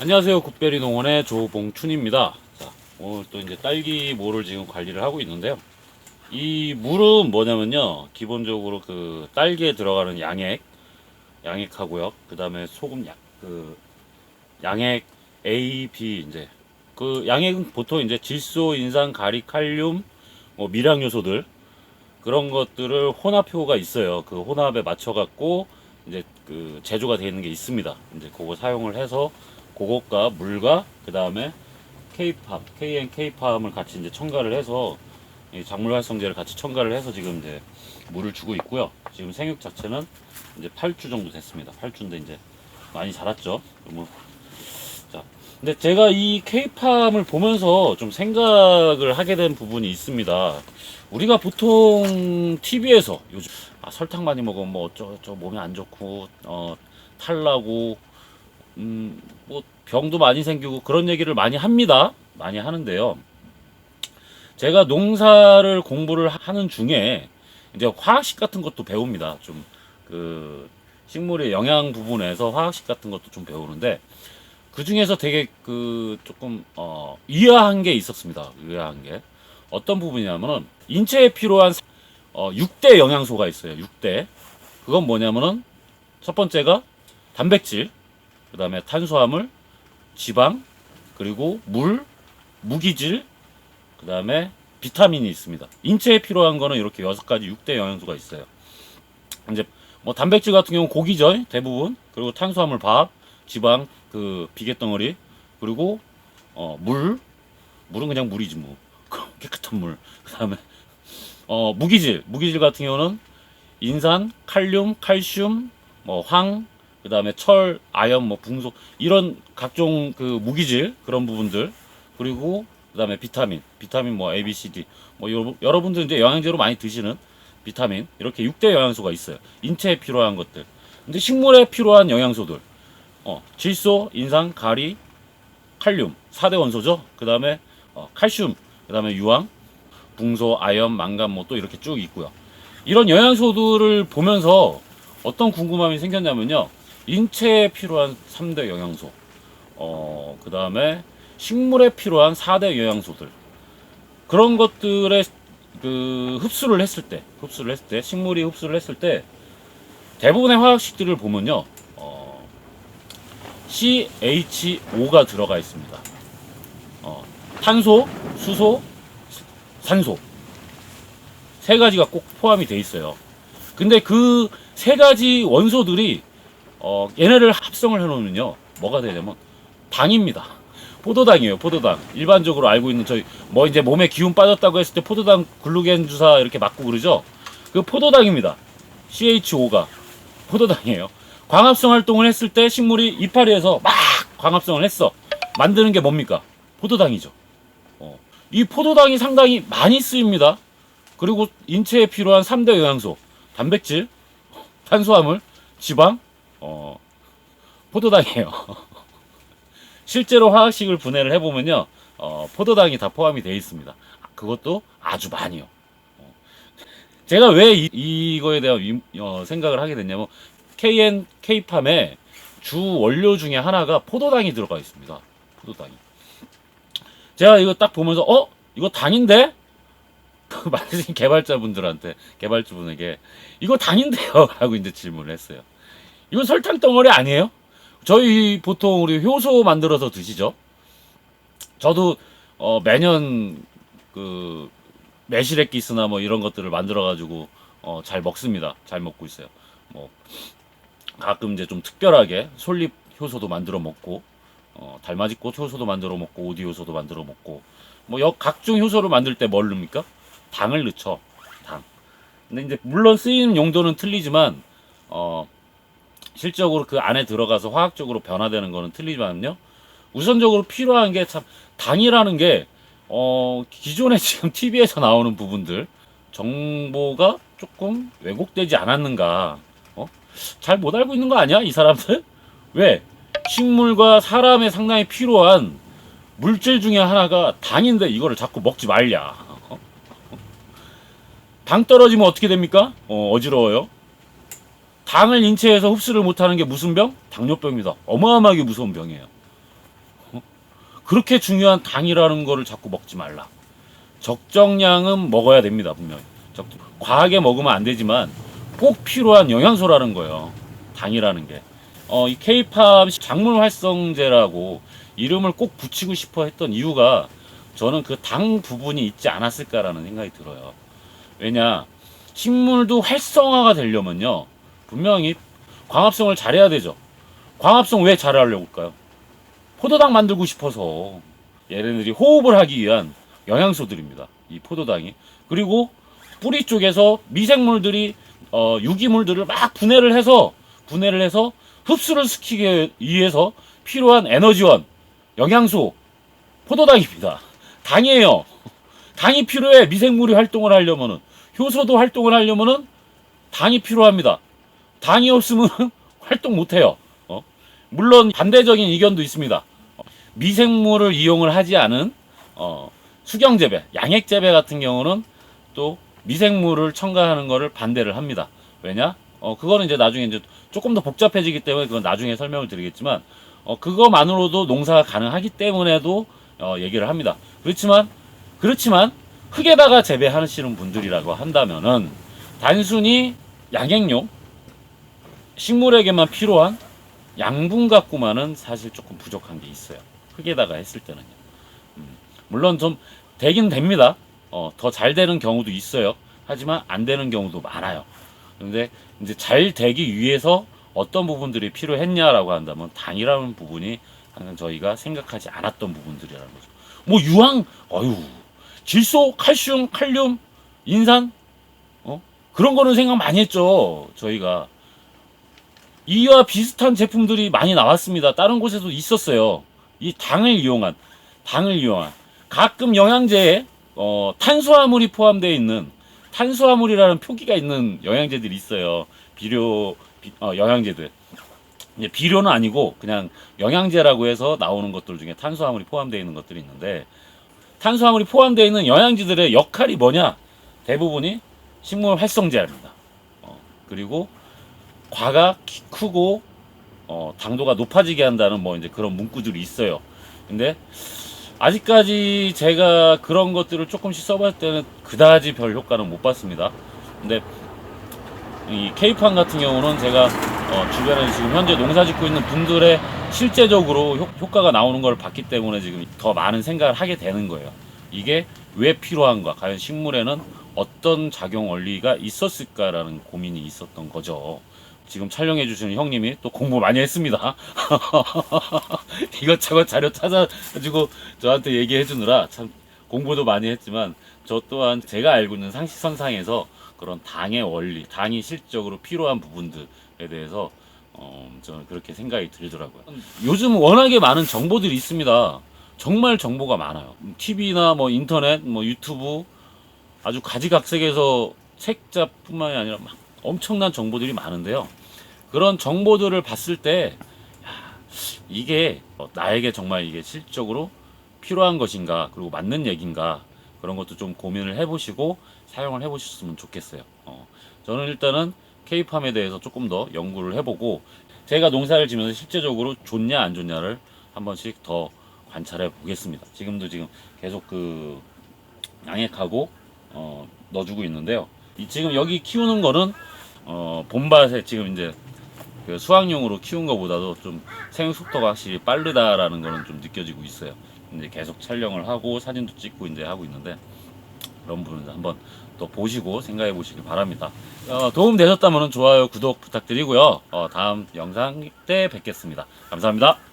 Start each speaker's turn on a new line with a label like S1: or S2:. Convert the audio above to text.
S1: 안녕하세요. 굿베리 농원의 조봉춘입니다. 자, 오늘 또 이제 딸기 모를 지금 관리를 하고 있는데요. 이 물은 뭐냐면요. 기본적으로 그 딸기에 들어가는 양액, 양액하고요. 그 다음에 소금 약, 그 양액 A, B 이제 그 양액은 보통 이제 질소, 인산, 가리, 칼륨, 뭐 미량 요소들 그런 것들을 혼합효가 있어요. 그 혼합에 맞춰 갖고 이제 그 제조가 되어 있는 게 있습니다. 이제 그거 사용을 해서 그것과 물과 그 다음에 K팜, KN K팜을 같이 이제 첨가를 해서 이 작물 활성제를 같이 첨가를 해서 지금 이제 물을 주고 있고요. 지금 생육 자체는 이제 8주 정도 됐습니다. 8주인데 이제 많이 자랐죠. 뭐 자, 근데 제가 이 K팜을 보면서 좀 생각을 하게 된 부분이 있습니다. 우리가 보통 TV에서 요즘 아, 설탕 많이 먹으면 뭐 어쩌 저 몸에 안 좋고 어 탈나고 음, 뭐 병도 많이 생기고 그런 얘기를 많이 합니다. 많이 하는데요. 제가 농사를 공부를 하는 중에 이제 화학식 같은 것도 배웁니다. 좀 그 식물의 영양 부분에서 화학식 같은 것도 좀 배우는데 그 중에서 되게 그 조금 어 의아한 게 있었습니다. 의아한 게 어떤 부분이냐면은 인체에 필요한 어 6대 영양소가 있어요. 6대. 그건 뭐냐면은 첫 번째가 단백질, 그 다음에 탄수화물, 지방, 그리고 물, 무기질, 그 다음에 비타민이 있습니다. 인체에 필요한 거는 이렇게 여섯 가지 6대 영양소가 있어요. 이제 뭐 단백질 같은 경우는 고기죠, 대부분. 그리고 탄수화물 밥, 지방, 그 비계 덩어리, 그리고 어, 물, 물은 그냥 물이지 뭐. 깨끗한 물. 그 다음에 어, 무기질, 무기질 같은 경우는 인산, 칼륨, 칼슘, 뭐 황, 그 다음에 철, 아연, 뭐 붕소 이런 각종 그 무기질 그런 부분들 그리고 그 다음에 비타민, 비타민 뭐 A, B, C, D 뭐 여, 여러분들 이제 영양제로 많이 드시는 비타민 이렇게 6대 영양소가 있어요. 인체에 필요한 것들. 근데 식물에 필요한 영양소들 어, 질소, 인산, 가리, 칼륨 4대 원소죠. 그 다음에 어, 칼슘, 그 다음에 유황, 붕소, 아연, 망간 뭐 또 이렇게 쭉 있고요. 이런 영양소들을 보면서 어떤 궁금함이 생겼냐면요. 인체에 필요한 3대 영양소, 어, 그 다음에 식물에 필요한 4대 영양소들. 그런 것들의 그 흡수를 했을 때, 흡수를 했을 때, 식물이 흡수를 했을 때, 대부분의 화학식들을 보면요, 어, CHO가 들어가 있습니다. 어, 탄소, 수소, 산소. 세 가지가 꼭 포함이 돼 있어요. 근데 그 세 가지 원소들이 어, 얘네를 합성을 해놓으면요, 뭐가 되냐면 당입니다. 포도당이에요, 포도당. 일반적으로 알고 있는 저희 뭐 이제 몸에 기운 빠졌다고 했을 때 포도당 글루겐 주사 이렇게 맞고 그러죠. 그 포도당입니다. CHO가 포도당이에요. 광합성 활동을 했을 때 식물이 이파리에서 막 광합성을 했어. 만드는 게 뭡니까? 포도당이죠. 어. 이 포도당이 상당히 많이 쓰입니다. 그리고 인체에 필요한 3대 영양소, 단백질, 탄수화물, 지방, 어, 포도당이에요. 실제로 화학식을 분해를 해보면요, 어, 포도당이 다 포함이 되어 있습니다. 그것도 아주 많이요. 어. 제가 왜 이, 이거에 대한 위- 어, 생각을 하게 됐냐면, KN, K팜의 주 원료 중에 하나가 포도당이 들어가 있습니다. 포도당이. 제가 이거 딱 보면서, 어? 이거 당인데? 그 만드신 개발자분들한테, 개발주분에게, 이거 당인데요? 라고 이제 질문을 했어요. 이거 설탕 덩어리 아니에요? 저희 보통 우리 효소 만들어서 드시죠? 저도 어, 매년 그 매실액 기스나 뭐 이런 것들을 만들어 가지고 어, 잘 먹습니다. 잘 먹고 있어요. 뭐 가끔 이제 좀 특별하게 솔잎 효소도 만들어 먹고 어, 달맞이꽃 효소도 만들어 먹고 오디 효소도 만들어 먹고 뭐 여, 각종 효소를 만들 때 뭘 넣습니까? 당을 넣죠. 당. 근데 이제 물론 쓰이는 용도는 틀리지만 어 실적으로 그 안에 들어가서 화학적으로 변화되는 거는 틀리지만요. 우선적으로 필요한 게 참 당이라는 게 어, 기존에 지금 TV에서 나오는 부분들 정보가 조금 왜곡되지 않았는가? 어? 잘 못 알고 있는 거 아니야? 이 사람들? 왜? 식물과 사람에 상당히 필요한 물질 중에 하나가 당인데 이거를 자꾸 먹지 말냐? 어? 당 떨어지면 어떻게 됩니까? 어, 어지러워요. 당을 인체에서 흡수를 못하는 게 무슨 병? 당뇨병입니다. 어마어마하게 무서운 병이에요. 어? 그렇게 중요한 당이라는 거를 자꾸 먹지 말라. 적정량은 먹어야 됩니다, 분명히. 적, 과하게 먹으면 안 되지만 꼭 필요한 영양소라는 거예요. 당이라는 게. 어, 이 케이팝 작물 활성제라고 이름을 꼭 붙이고 싶어 했던 이유가 저는 그 당 부분이 있지 않았을까라는 생각이 들어요. 왜냐, 식물도 활성화가 되려면요, 분명히 광합성을 잘해야 되죠. 광합성 왜 잘하려고 할까요? 포도당 만들고 싶어서 얘네들이 호흡을 하기 위한 영양소들입니다. 이 포도당이. 그리고 뿌리 쪽에서 미생물들이 어, 유기물들을 막 분해를 해서 분해를 해서 흡수를 시키기 위해서 필요한 에너지원, 영양소, 포도당입니다. 당이에요. 당이 필요해. 미생물이 활동을 하려면은 효소도 활동을 하려면은 당이 필요합니다. 당이 없으면 활동 못 해요. 어? 물론 반대적인 의견도 있습니다. 어, 미생물을 이용을 하지 않은 어, 수경 재배, 양액 재배 같은 경우는 또 미생물을 첨가하는 것을 반대를 합니다. 왜냐? 어, 그거는 이제 나중에 이제 조금 더 복잡해지기 때문에 그건 나중에 설명을 드리겠지만, 어, 그거만으로도 농사가 가능하기 때문에도 어, 얘기를 합니다. 그렇지만, 그렇지만, 흙에다가 재배하시는 분들이라고 한다면은, 단순히 양액용, 식물에게만 필요한 양분 갖고만은 사실 조금 부족한 게 있어요. 흙에다가 했을 때는요. 음, 물론 좀 되긴 됩니다. 어, 더 잘 되는 경우도 있어요. 하지만 안 되는 경우도 많아요. 근데 이제 잘 되기 위해서 어떤 부분들이 필요했냐라고 한다면 당이라는 부분이 항상 저희가 생각하지 않았던 부분들이라는 거죠. 뭐 유황, 어유, 질소, 칼슘, 칼륨, 인산, 어 그런 거는 생각 많이 했죠. 저희가 이와 비슷한 제품들이 많이 나왔습니다. 다른 곳에도 있었어요. 이 당을 이용한 당을 이용한 가끔 영양제에 어, 탄수화물이 포함되어 있는 탄수화물이라는 표기가 있는 영양제들이 있어요. 비료 비- 어, 영양제들. 비료는 아니고 그냥 영양제라고 해서 나오는 것들 중에 탄수화물이 포함되어 있는 것들이 있는데 탄수화물이 포함되어 있는 영양제들의 역할이 뭐냐? 대부분이 식물 활성제입니다. 어, 그리고 과가 키- 크고 어, 당도가 높아지게 한다는 뭐 이제 그런 문구들이 있어요. 근데 아직까지 제가 그런 것들을 조금씩 써봤을 때는 그다지 별 효과는 못 봤습니다. 근데 이 케이판 같은 경우는 제가 어, 주변에 지금 현재 농사 짓고 있는 분들의 실제적으로 효, 효과가 나오는 걸 봤기 때문에 지금 더 많은 생각을 하게 되는 거예요. 이게 왜 필요한가? 과연 식물에는 어떤 작용 원리가 있었을까라는 고민이 있었던 거죠. 지금 촬영해 주시는 형님이 또 공부 많이 했습니다. 이것저것 자료 찾아가지고 저한테 얘기해 주느라 참 공부도 많이 했지만 저 또한 제가 알고 있는 상식선상에서 그런 당의 원리, 당이 실적으로 필요한 부분들에 대해서 어, 저는 그렇게 생각이 들더라고요. 요즘 워낙에 많은 정보들이 있습니다. 정말 정보가 많아요. TV나 뭐 인터넷, 뭐 유튜브 아주 가지각색에서 책자뿐만이 아니라 막 엄청난 정보들이 많은데요. 그런 정보들을 봤을 때 야, 이게 어, 나에게 정말 이게 실적으로 필요한 것인가 그리고 맞는 얘기인가 그런 것도 좀 고민을 해보시고 사용을 해보셨으면 좋겠어요. 어, 저는 일단은 케이팜에 대해서 조금 더 연구를 해보고 제가 농사를 지면서 실제적으로 좋냐 안 좋냐를 한 번씩 더 관찰해 보겠습니다. 지금도 지금 계속 그 양액하고 어, 넣어주고 있는데요. 이 지금 여기 키우는 거는 어, 봄밭에 지금 이제 그 수확용으로 키운 것보다도 좀 생육 속도가 확실히 빠르다라는 거는 좀 느껴지고 있어요. 이제 계속 촬영을 하고 사진도 찍고 이제 하고 있는데 그런 부분을 한번 또 보시고 생각해 보시길 바랍니다. 어, 도움 되셨다면 좋아요, 구독 부탁드리고요. 어, 다음 영상 때 뵙겠습니다. 감사합니다.